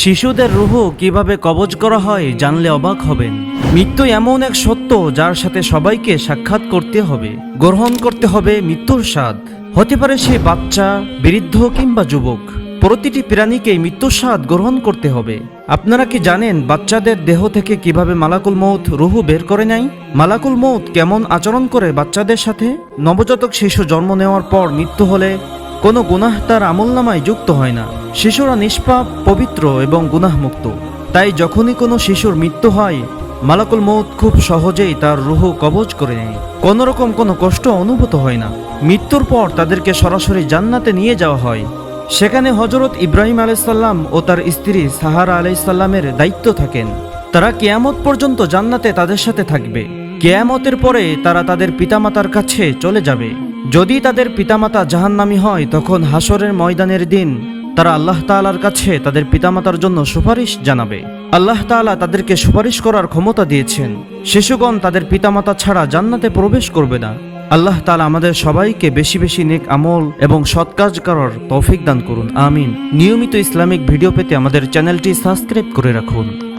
শিশুদের রুহ কীভাবে কবজ করা হয় জানলে অবাক হবেন। মৃত্যু এমন এক সত্য যার সাথে সবাইকে সাক্ষাৎ করতে হবে, গ্রহণ করতে হবে মৃত্যুর স্বাদ। হতে পারে সে বাচ্চা, বৃদ্ধ কিংবা যুবক। প্রতিটি প্রাণীকে মৃত্যুর স্বাদ গ্রহণ করতে হবে। আপনারা কি জানেন বাচ্চাদের দেহ থেকে কীভাবে মালাকুল মৌত রুহু বের করে নেয়? মালাকুল মৌত কেমন আচরণ করে বাচ্চাদের সাথে? নবজাতক শিশু জন্ম নেওয়ার পর মৃত্যু হলে কোনো গুনাহ তার আমলনামায় যুক্ত হয় না। শিশুরা নিষ্পাপ, পবিত্র এবং গুনাহমুক্ত। তাই যখনই কোনো শিশুর মৃত্যু হয়, মালাকুল মৌত খুব সহজেই তার রুহ কবজ করে নেয়। কোনো রকম কোনো কষ্ট অনুভূত হয় না। মৃত্যুর পর তাদেরকে সরাসরি জান্নাতে নিয়ে যাওয়া হয়। সেখানে হজরত ইব্রাহিম আলাইসাল্লাম ও তার স্ত্রী সাহারা আলাইসাল্লামের দায়িত্ব থাকেন। তারা কেয়ামত পর্যন্ত জান্নাতে তাদের সাথে থাকবে। কেয়ামতের পরে তারা তাদের পিতামাতার কাছে চলে যাবে। যদি তাদের পিতামাতা জাহান্নামী হয়, তখন হাসরের ময়দানের দিন তারা আল্লাহ তালার কাছে তাদের পিতামাতার জন্য সুপারিশ জানাবে। আল্লাহ তালা তাদেরকে সুপারিশ করার ক্ষমতা দিয়েছেন। শিশুগণ তাদের পিতামাতা ছাড়া জান্নাতে প্রবেশ করবে না। আল্লাহ তালা আমাদের সবাইকে বেশি বেশি নেক আমল এবং সৎ কাজ করার তৌফিক দান করুন। আমিন। নিয়মিত ইসলামিক ভিডিও পেতে আমাদের চ্যানেলটি সাবস্ক্রাইব করে রাখুন।